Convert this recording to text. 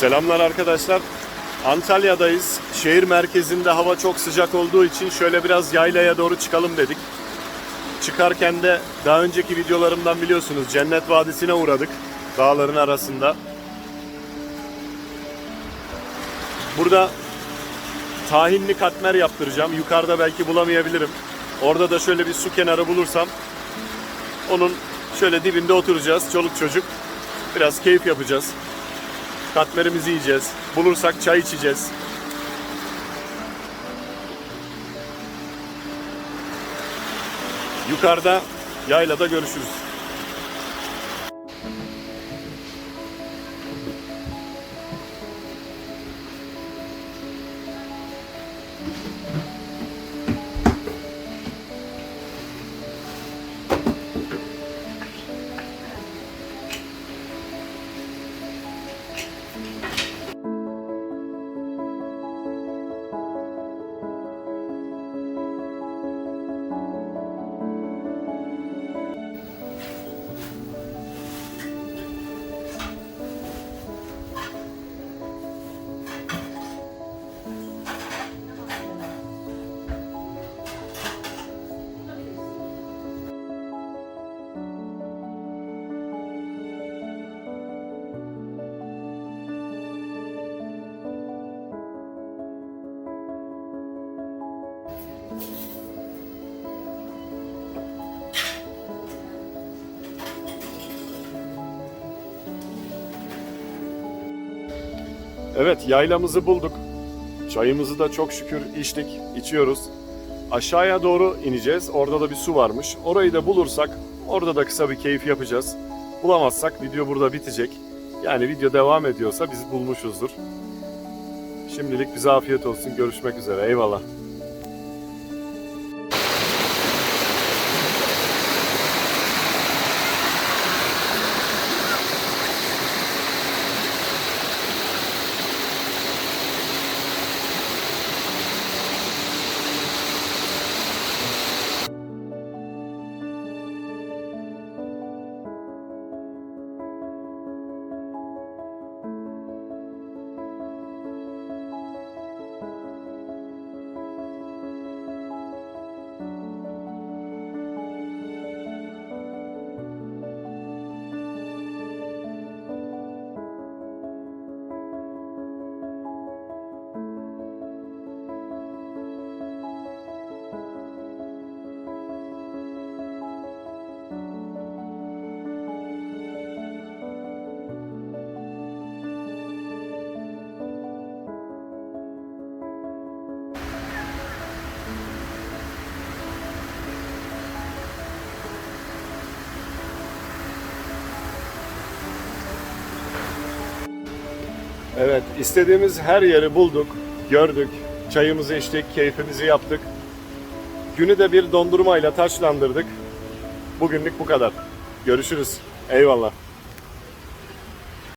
Selamlar arkadaşlar. Antalya'dayız. Şehir merkezinde hava çok sıcak olduğu için şöyle biraz yaylaya doğru çıkalım dedik. Çıkarken de daha önceki videolarımdan biliyorsunuz Cennet Vadisi'ne uğradık. Dağların arasında. Burada tahinli katmer yaptıracağım. Yukarıda belki bulamayabilirim. Orada da şöyle bir su kenarı bulursam onun şöyle dibinde oturacağız. Çoluk çocuk. Biraz keyif yapacağız. Katmerimizi yiyeceğiz. Bulursak çay içeceğiz. Yukarıda yaylada görüşürüz. Evet yaylamızı bulduk. Çayımızı da çok şükür içtik, içiyoruz. Aşağıya doğru ineceğiz. Orada da bir su varmış. Orayı da bulursak orada da kısa bir keyif yapacağız. Bulamazsak video burada bitecek. Yani video devam ediyorsa biz bulmuşuzdur. Şimdilik bize afiyet olsun. Görüşmek üzere. Eyvallah. Evet, istediğimiz her yeri bulduk, gördük, çayımızı içtik, keyfimizi yaptık. Günü de bir dondurmayla taçlandırdık. Bugünlük bu kadar. Görüşürüz. Eyvallah.